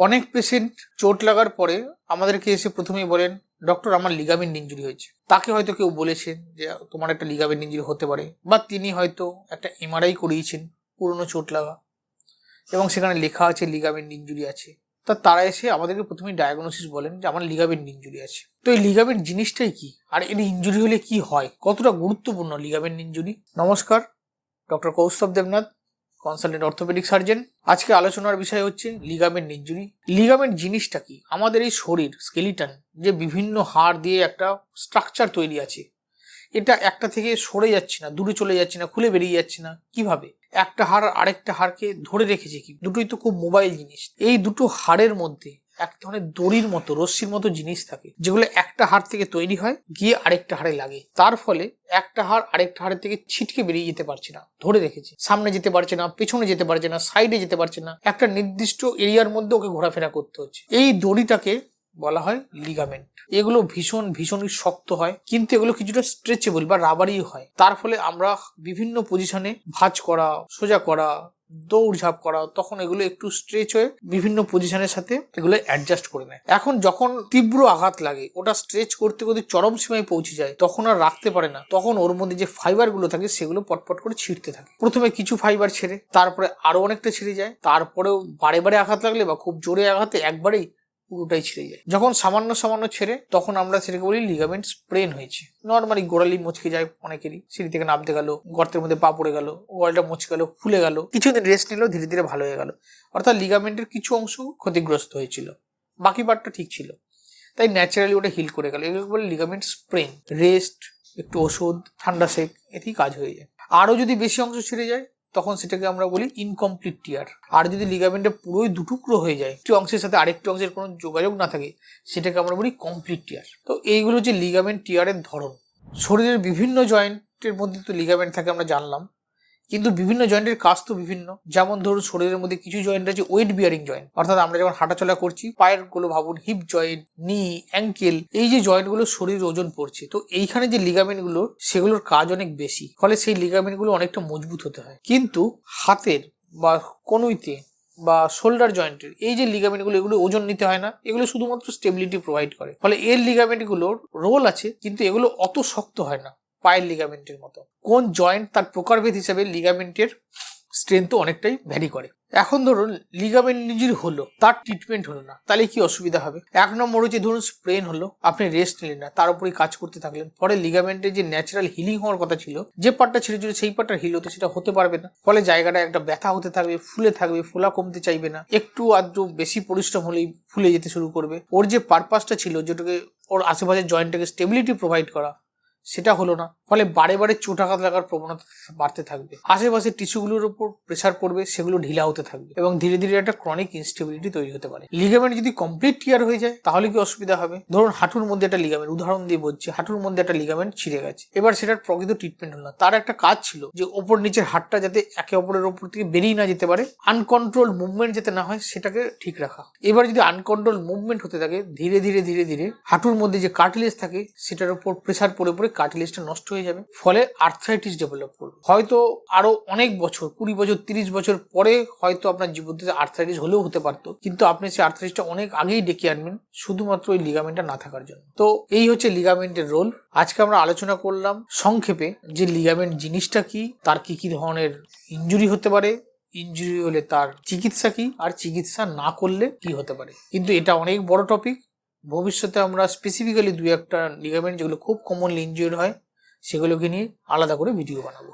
অনেক পেশেন্ট চোট লাগার পরে আমাদেরকে এসে প্রথমেই বলেন, ডক্টর, আমার লিগামেন্ট ইঞ্জুরি হয়েছে। তাকে হয়তো কেউ বলেছেন যে, তোমার একটা লিগামেন্ট ইঞ্জুরি হতে পারে। বা তিনি হয়তো একটা এমআরআই করিয়েছেন, পুরনো চোট লাগা। এবং সেখানে লেখা আছে লিগামেন্ট ইঞ্জুরি আছে। তা তারা এসে আমাদেরকে প্রথমেই ডায়াগনোসিস বলেন যে, আমার লিগামেন্ট ইঞ্জুরি আছে। তো এই লিগামেন্ট জিনিসটাই কি? আর এর ইঞ্জুরি হলে কি হয়? কতটা গুরুত্বপূর্ণ লিগামেন্ট ইঞ্জুরি নমস্কার, doctor Kaustav Debnath. Consultant orthopaedic surgeon. আজকে আলোচনার বিষয় হচ্ছে লিগামেন্ট ইঞ্জুরি লিগামেন্ট জিনিসটা কি? আমাদের এই শরীর স্কেলিটন যে বিভিন্ন হাড় দিয়ে একটা স্ট্রাকচার তৈরি আছে, এটা একটা থেকে সরে যাচ্ছে না, দূরে চলে যাচ্ছে না, খুলে বেরিয়ে যাচ্ছে না। কীভাবে? একটা হাড় আরেকটা হাড়কে ধরে রেখেছে কি? দুটোই তো খুব মোবাইল জিনিস। এই দুটো হাড়ের মধ্যে এক ধরনের দড়ির মতো, রশ্মির মতো জিনিস থাকে, যেগুলো একটা হাড় থেকে তৈরি হয়, গিয়ে আরেকটা হাড়ে লাগে। তার ফলে একটা হাড় আরেকটা হাড়ের থেকে ছিটকে বেরিয়ে যেতে পারছে না। ধরে রেখেছে সামনে যেতে পারছে না, পেছনে যেতে পারছে না, সাইডে যেতে পারছে না। একটা নির্দিষ্ট এরিয়ার মধ্যে ওকে ঘোরাফেরা করতে হচ্ছে। এই দড়িটাকে বলা হয় লিগামেন্ট এগুলো ভীষণ ভীষণই শক্ত হয়, কিন্তু এগুলো কিছুটা স্ট্রেচেবল বা রাবারই হয়। তার ফলে আমরা বিভিন্ন পজিশনে ভাঁজ করা, সোজা করা দৌড়ঝাঁপ করা, তখন এগুলো একটু স্ট্রেচ হয়ে বিভিন্ন পজিশনের সাথে এগুলো অ্যাডজাস্ট করে নেয়। এখন যখন তীব্র আঘাত লাগে, ওটা স্ট্রেচ করতে করতে চরম সীমায় পৌঁছে যায়, তখন আর রাখতে পারে না। তখন ওর মধ্যে যে ফাইবারগুলো থাকে, সেগুলো পটপট করে ছিঁড়তে থাকে। প্রথমে কিছু ফাইবার ছেড়ে, তারপরে আরও অনেকটা ছিঁড়ে যায়, তারপরেও বারে বারে আঘাত লাগলে বা খুব জোরে আঘাতে একবারেই পুরোটাই ছিঁড়ে যায়। যখন সামান্য সামান্য ছেড়ে, তখন আমরা সেটাকে বলি লিগামেন্ট স্প্রেন হয়েছে। নর্মালি গোড়ালি মচকে যায় অনেকেরই। সিঁড়ি থেকে নামতে গেল, গর্তের মধ্যে পা পড়ে গেল, গোড়ালটা মচকে গেল, ফুলে গেল, কিছুদিন রেস্ট নিলেও ধীরে ধীরে ভালো হয়ে গেল। অর্থাৎ লিগামেন্টের কিছু অংশ ক্ষতিগ্রস্ত হয়েছিল। বাকি পার্টটা ঠিক ছিল। তাই ন্যাচারালি ওটা হিল করে গেল। এগুলো বলে লিগামেন্ট স্প্রেন রেস্ট একটু ওষুধ, ঠান্ডা সেক, এতেই কাজ হয়ে যায়। আরও যদি বেশি অংশ ছিঁড়ে যায় তখন সেটাকে আমরা বলি ইনকমপ্লিট টিয়ার আর যদি লিগামেন্টটা পুরোই দুটুকরো হয়ে যায়, একটি অংশের সাথে আরেকটি অংশের কোনো যোগাযোগ না থাকে, সেটাকে আমরা বলি কমপ্লিট টিয়ার তো এইগুলো যে লিগামেন্ট টিয়ারের ধরন। শরীরের বিভিন্ন জয়েন্টের মধ্যে তো লিগামেন্ট থাকে আমরা জানলাম। কিন্তু বিভিন্ন জয়েন্টের কাজ তো বিভিন্ন। যেমন ধরুন শরীরের মধ্যে কিছু জয়েন্ট আছে ওয়েট বিয়ারিং জয়েন্ট। অর্থাৎ আমরা যখন হাঁটাচলা করছি, পায়েরগুলো ভাবুন হিপ জয়েন্ট নি অ্যাঙ্কেল এই যে জয়েন্টগুলো শরীর ওজন পড়ছে, তো এইখানে যে লিগামেন্টগুলো সেগুলোর কাজ অনেক বেশি। ফলে সেই লিগামেন্টগুলো অনেকটা মজবুত হতে হয়। কিন্তু হাতের বা কনুইতে বা শোল্ডার জয়েন্টের এই যে লিগামেন্টগুলো এগুলো ওজন নিতে হয় না। এগুলো শুধুমাত্র স্টেবিলিটি প্রোভাইড করে। ফলে এর লিগামেন্টগুলোর রোল আছে, কিন্তু এগুলো অত শক্ত হয় না। পায়ের লিগামেন্টের মতো। কোন জয়েন্ট তার প্রকারভেদ হিসাবে লিগামেন্টের স্ট্রেংথও অনেকটাই ভ্যারি করে। এখন ধরুন লিগামেন্ট ইঞ্জুরি হলো, তার ট্রিটমেন্ট হলো না, তাহলে কি অসুবিধা হবে? এক নম্বর হচ্ছে, ধরুন স্প্রেন হলো, আপনি রেস্ট নিলেন না, তার উপরে কাজ করতে থাকলেন। পরে লিগামেন্টের যে ন্যাচারাল হিলিং হওয়ার কথা ছিল, যে পার্টটা ছেড়ে ছিল সেই পার্টটা হিল হতো, সেটা হতে পারবে না। ফলে জায়গাটা একটা ব্যথা হতে থাকবে, ফুলে থাকবে, ফোলা কমতে চাইবে না। একটু আধটু বেশি পরিশ্রম হলেই ফুলে যেতে শুরু করবে। ওর যে পারপাসটা ছিল, যেটাকে ওর আশেপাশের জয়েন্টটাকে স্টেবিলিটি প্রোভাইড করা সেটা হলো না। ফলে বারে বারে চোটাঘাত লাগার প্রবণতা বাড়তে থাকবে। আশেপাশের টিস্যুগুলোর উপর প্রেসার পড়বে, সেগুলো ঢিলা হতে থাকবে এবং ধীরে ধীরে একটা ক্রনিক ইনস্টেবিলিটি তৈরি হতে পারে। লিগামেন্ট যদি কমপ্লিট টিয়ার হয়ে যায়, তাহলে কি অসুবিধা হবে? ধরুন হাঁটুর মধ্যে একটা লিগামেন্ট উদাহরণ দিয়ে বলছি, হাঁটুর মধ্যে একটা লিগামেন্ট ছিঁড়ে গেছে। এবার সেটার প্রকৃত ট্রিটমেন্ট হলো না। তার একটা কাজ ছিল যে ওপর নিচের হাতটা যাতে একে অপরের ওপর থেকে বেরিয়ে না যেতে পারে আনকন্ট্রোল মুভমেন্ট যাতে না হয়, সেটাকে ঠিক রাখা। এবার যদি আনকন্ট্রোল মুভমেন্ট হতে থাকে, ধীরে ধীরে ধীরে ধীরে হাঁটুর মধ্যে যে কার্টিলেজ থাকে, সেটার উপর প্রেসার পড়ে পড়ে কার্টিলেজটা নষ্ট হয়ে যাবে। ফলে আর্থ্রাইটিস ডেভেলপ করবে। হয়তো আরও অনেক বছর, কুড়ি বছর, তিরিশ বছর পরে হয়তো আপনার জীবনতে আর্থ্রাইটিস হলেও হতে পারতো। কিন্তু আপনি সেই আর্থ্রাইটিসটা অনেক আগেই ডেকে আনবেন, শুধুমাত্র ওই লিগামেন্টটা না থাকার জন্য। তো এই হচ্ছে লিগামেন্টের রোল আজকে আমরা আলোচনা করলাম সংক্ষেপে যে লিগামেন্ট জিনিসটা কি, তার কি কি ধরনের ইনজুরি হতে পারে। ইনজুরি হলে তার চিকিৎসা কি, আর চিকিৎসা না করলে কি হতে পারে। কিন্তু এটা অনেক বড় টপিক ভবিষ্যতে আমরা স্পেসিফিক্যালি দু একটা লিগামেন্ট যেগুলো খুব কমনলি ইনজিওর হয়, সেগুলোকে নিয়ে আলাদা করে ভিডিও বানাবো।